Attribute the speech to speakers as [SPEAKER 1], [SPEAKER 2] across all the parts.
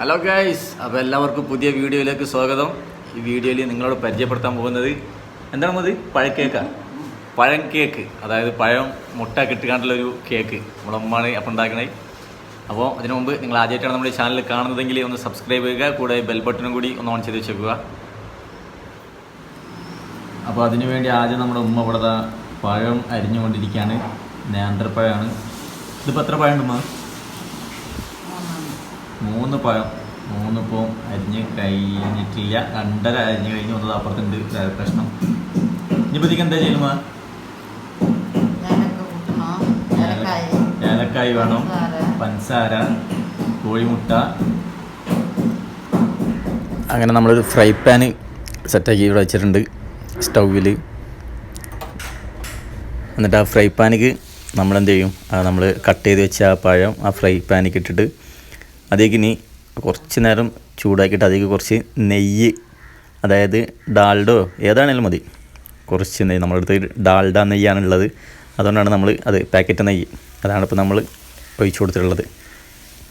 [SPEAKER 1] Hello guys അപ്പോൾ എല്ലാവർക്കും പുതിയ വീഡിയോയിലേക്ക് സ്വാഗതം. ഈ വീഡിയോയിൽ നിങ്ങളോട് പരിചയപ്പെടുത്താൻ പോകുന്നത് എന്താണ് മതി പഴക്കേക്കാണ് പഴം കേക്ക്. അതായത് പഴം മുട്ട കിട്ടുകാണ്ടുള്ള ഒരു കേക്ക്. നമ്മളമ്മാണ് അപ്പം ഉണ്ടാക്കണേ. അപ്പോൾ അതിനു മുമ്പ് നിങ്ങൾ ആദ്യമായിട്ടാണ് നമ്മുടെ ചാനൽ കാണുന്നതെങ്കിൽ ഒന്ന് സബ്സ്ക്രൈബ് ചെയ്യുക. കൂടെ ബെൽ ബട്ടണും കൂടി ഒന്ന് ഓൺ ചെയ്ത് വെച്ചേക്കുക. അപ്പോൾ അതിനുവേണ്ടി ആദ്യം നമ്മുടെ ഉമ്മ ഇവിടെ പഴം അരിഞ്ഞുകൊണ്ടിരിക്കുകയാണ്. നേന്ത്രപ്പഴമാണ്. ഇതിപ്പോൾ എത്ര പഴം ഉമ്മ? മൂന്ന് പഴം മൂന്ന് പോം അരിഞ്ഞ് കഴിഞ്ഞിട്ടില്ല. രണ്ടര അരിഞ്ഞ് കഴിഞ്ഞ് വന്നത് അപ്പുറത്തുണ്ട്. പ്രശ്നം. ഇനിയിപ്പോഴത്തേക്ക് എന്താ
[SPEAKER 2] കൂട്ടണോ ഏലക്കായ
[SPEAKER 1] വേണം.
[SPEAKER 2] പഞ്ചസാര
[SPEAKER 1] കോഴിമുട്ട. അങ്ങനെ നമ്മളൊരു ഫ്രൈ പാന് സെറ്റാക്കി ഇവിടെ വെച്ചിട്ടുണ്ട് സ്റ്റൗവിൽ എന്നിട്ട് ആ ഫ്രൈ പാനിക്ക് നമ്മളെന്ത് ചെയ്യും? നമ്മൾ കട്ട് ചെയ്ത് വെച്ച ആ പഴം ആ ഫ്രൈ പാനിക്ക് ഇട്ടിട്ട് അതിലേക്ക് ഇനി കുറച്ച് നേരം ചൂടാക്കിയിട്ട് അതിലേക്ക് കുറച്ച് നെയ്യ് അതായത് ഡാൽഡോ ഏതാണേലും മതി. കുറച്ച് നെയ്യ് നമ്മളടുത്ത് ഡാൽഡ നെയ്യാണുള്ളത്. അതുകൊണ്ടാണ് നമ്മൾ അത് പാക്കറ്റ് നെയ്യ്. അതാണ് ഇപ്പോൾ നമ്മൾ ഒഴിച്ചു കൊടുത്തിട്ടുള്ളത്.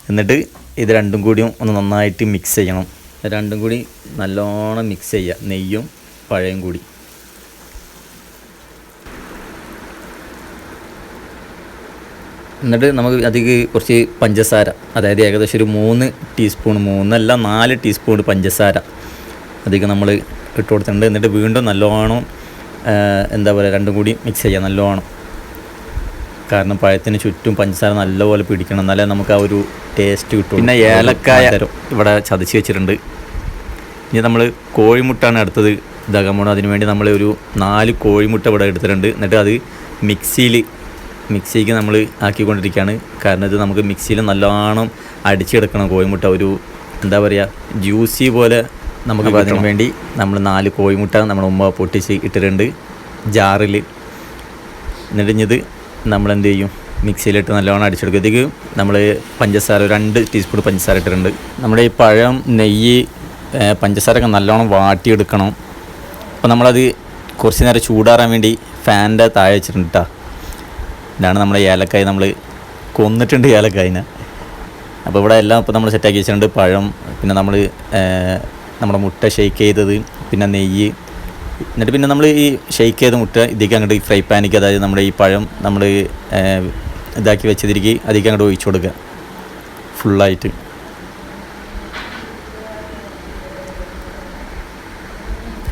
[SPEAKER 1] എന്നിട്ട് ഇത് രണ്ടും കൂടിയും ഒന്ന് നന്നായിട്ട് മിക്സ് ചെയ്യണം. രണ്ടും കൂടി നല്ലോണം മിക്സ് ചെയ്യുക. നെയ്യും പഴയും കൂടി. എന്നിട്ട് നമുക്ക് അതിക്ക് കുറച്ച് പഞ്ചസാര അതായത് ഏകദേശം ഒരു മൂന്ന് ടീസ്പൂൺ മൂന്നല്ല നാല് ടീസ്പൂൺ പഞ്ചസാര അതിക്ക് നമ്മൾ ഇട്ട് കൊടുത്തിട്ടുണ്ട്. എന്നിട്ട് വീണ്ടും നല്ലോണം എന്താ പറയുക രണ്ടും കൂടി മിക്സ് ചെയ്യുക നല്ലോണം. കാരണം പഴത്തിന് ചുറ്റും പഞ്ചസാര നല്ലപോലെ പിടിക്കണം. എന്നാലേ നമുക്ക് ആ ഒരു ടേസ്റ്റ് കിട്ടും പിന്നെ ഏലക്കായ ഇവിടെ ചതച്ച് വെച്ചിട്ടുണ്ട്. ഇനി നമ്മൾ കോഴിമുട്ടാണ് അടുത്തത് ഇതാക്കാൻ പോകണം അതിന് വേണ്ടി നമ്മൾ ഒരു നാല് കോഴിമുട്ട ഇവിടെ എടുത്തിട്ടുണ്ട്. എന്നിട്ട് അത് മിക്സിയിൽ മിക്സിക്ക് നമ്മൾ ആക്കിക്കൊണ്ടിരിക്കുകയാണ്. കാരണം ഇത് നമുക്ക് മിക്സിയിൽ നല്ലോണം അടിച്ചെടുക്കണം. കോഴിമുട്ട ഒരു എന്താ പറയുക ജ്യൂസി പോലെ നമുക്ക് അതിന് വേണ്ടി നമ്മൾ നാല് കോഴിമുട്ട നമ്മുടെ ഉമ്മ പൊട്ടിച്ച് ഇട്ടിട്ടുണ്ട്. ജാറിൽ. എന്നിട്ട് നമ്മൾ എന്ത് ചെയ്യും? മിക്സിയിലിട്ട് നല്ലോണം അടിച്ചെടുക്കും. ഇതിലേക്ക് നമ്മൾ പഞ്ചസാര രണ്ട് ടീസ്പൂൺ പഞ്ചസാര ഇട്ടിട്ടുണ്ട്. നമ്മുടെ ഈ പഴം നെയ്യ് പഞ്ചസാരൊക്കെ പഞ്ചസാരയൊക്കെ നല്ലോണം വാട്ടിയെടുക്കണം. അപ്പോൾ നമ്മളത് കുറച്ച് നേരം ചൂടാറാൻ വേണ്ടി ഫാനിന്റെ താഴെ വെച്ചിട്ടുണ്ട് കേട്ടോ ഇതാണ് നമ്മുടെ ഏലക്കായ നമ്മൾ കൊന്നിട്ടുണ്ട് ഏലക്കായനെ. അപ്പോൾ ഇവിടെ എല്ലാം ഇപ്പോൾ നമ്മൾ സെറ്റാക്കി വെച്ചിട്ടുണ്ട്. പഴം പിന്നെ നമ്മൾ നമ്മുടെ മുട്ട ഷെയ്ക്ക് ചെയ്തത് പിന്നെ നെയ്യ്. എന്നിട്ട് പിന്നെ നമ്മൾ ഈ ഷെയ്ക്ക് ചെയ്ത മുട്ട ഇതിലേക്ക് അങ്ങോട്ട് ഫ്രൈ പാനിക്ക് അതായത് നമ്മുടെ ഈ പഴം നമ്മൾ ഇതാക്കി വെച്ചതിരിക്കുക അതിലേക്ക് അങ്ങോട്ട് ഒഴിച്ചു കൊടുക്കുക. ഫുള്ളായിട്ട്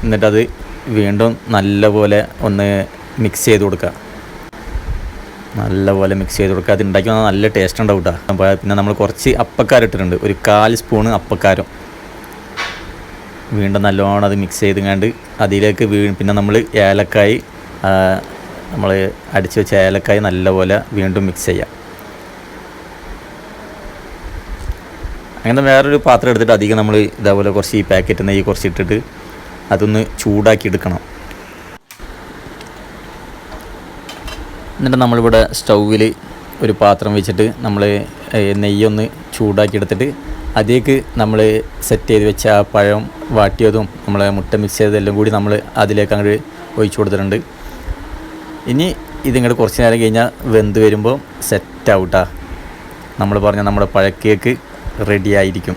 [SPEAKER 1] എന്നിട്ടത് വീണ്ടും നല്ലപോലെ ഒന്ന് മിക്സ് ചെയ്ത് കൊടുക്കുക. നല്ലപോലെ മിക്സ് ചെയ്ത് കൊടുക്കുക. അത് ഉണ്ടാക്കി വന്നാൽ നല്ല ടേസ്റ്റ് ഉണ്ടാവും കേട്ടോ പിന്നെ നമ്മൾ കുറച്ച് അപ്പക്കാരം ഇട്ടിട്ടുണ്ട്. ഒരു കാൽ സ്പൂണ് അപ്പക്കാരം. വീണ്ടും നല്ലോണം അത് മിക്സ് ചെയ്ത് കണ്ട് അതിലേക്ക് വീ പിന്നെ നമ്മൾ ഏലക്കായ് നമ്മൾ അടിച്ച് വെച്ച ഏലക്കായ് നല്ലപോലെ വീണ്ടും മിക്സ് ചെയ്യാം. അങ്ങനെ വേറൊരു പാത്രം എടുത്തിട്ട് അധികം നമ്മൾ ഇതേപോലെ കുറച്ച് ഈ പാക്കറ്റ് നെയ്യ് കുറച്ച് ഇട്ടിട്ട് അതൊന്ന് ചൂടാക്കി എടുക്കണം. എന്നിട്ട് നമ്മളിവിടെ സ്റ്റൗവിൽ ഒരു പാത്രം വെച്ചിട്ട് നമ്മൾ നെയ്യൊന്ന് ചൂടാക്കി എടുത്തിട്ട് അതിലേക്ക് നമ്മൾ സെറ്റ് ചെയ്ത് വെച്ച ആ പഴം വാട്ടിയതും നമ്മൾ മുട്ട മിക്സ് ചെയ്തതെല്ലാം കൂടി നമ്മൾ അതിലേക്ക് അങ്ങോട്ട് ഒഴിച്ചു കൊടുത്തിട്ടുണ്ട്. ഇനി ഇതിങ്ങോട്ട് കുറച്ച് നേരം കഴിഞ്ഞാൽ വെന്ത് വരുമ്പോൾ സെറ്റ് ഔട്ടാ നമ്മൾ പറഞ്ഞ നമ്മുടെ പഴക്കേക്ക് റെഡി ആയിരിക്കും.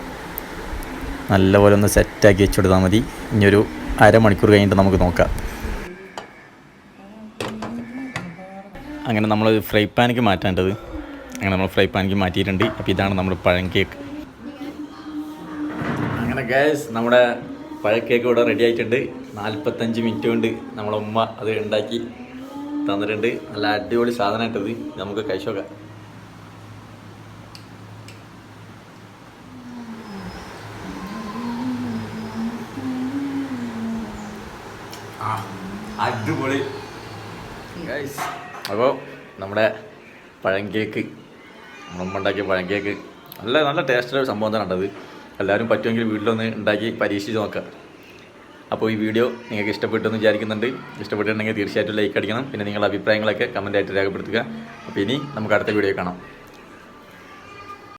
[SPEAKER 1] നല്ലപോലെ ഒന്ന് സെറ്റാക്കി വെച്ചു കൊടുത്താൽ മതി. ഇനി ഒരു അരമണിക്കൂർ കഴിഞ്ഞിട്ട് നമുക്ക് നോക്കാം. അങ്ങനെ നമ്മൾ ഫ്രൈ പാനിക്ക് മാറ്റേണ്ടത്. അങ്ങനെ നമ്മൾ ഫ്രൈ പാനിക്ക് മാറ്റിയിട്ടുണ്ട്. അപ്പോൾ ഇതാണ് നമ്മുടെ പഴം കേക്ക്. അങ്ങനെ ഗ്യാസ് നമ്മുടെ പഴം കേക്ക് ഇവിടെ റെഡി ആയിട്ടുണ്ട്. നാൽപ്പത്തഞ്ച് മിനിറ്റ് കൊണ്ട് നമ്മളെ ഉമ്മ അത് ഉണ്ടാക്കി തന്നിട്ടുണ്ട്. നല്ല അടിപൊളി സാധനമായിട്ടത് നമുക്ക് കഴിച്ചോക്ക അടിപൊളി. ഗൈസ് അപ്പോൾ നമ്മുടെ പഴം കേക്ക് പഴങ്കേക്ക് പഴം കേക്ക്. നല്ല നല്ല ടേസ്റ്റുള്ള ഒരു സംഭവം തന്നെ എല്ലാവരും പറ്റുമെങ്കിൽ വീട്ടിലൊന്ന് ഉണ്ടാക്കി പരീക്ഷിച്ച് നോക്കുക അപ്പോൾ ഈ വീഡിയോ നിങ്ങൾക്ക് ഇഷ്ടപ്പെട്ടെന്ന് വിചാരിക്കുന്നുണ്ട്. ഇഷ്ടപ്പെട്ടിട്ടുണ്ടെങ്കിൽ തീർച്ചയായിട്ടും ലൈക്ക് അടിക്കണം. പിന്നെ നിങ്ങളുടെ അഭിപ്രായങ്ങളൊക്കെ കമന്റായിട്ട് രേഖപ്പെടുത്തുക. അപ്പോൾ ഇനി നമുക്ക് അടുത്ത വീഡിയോ കാണാം.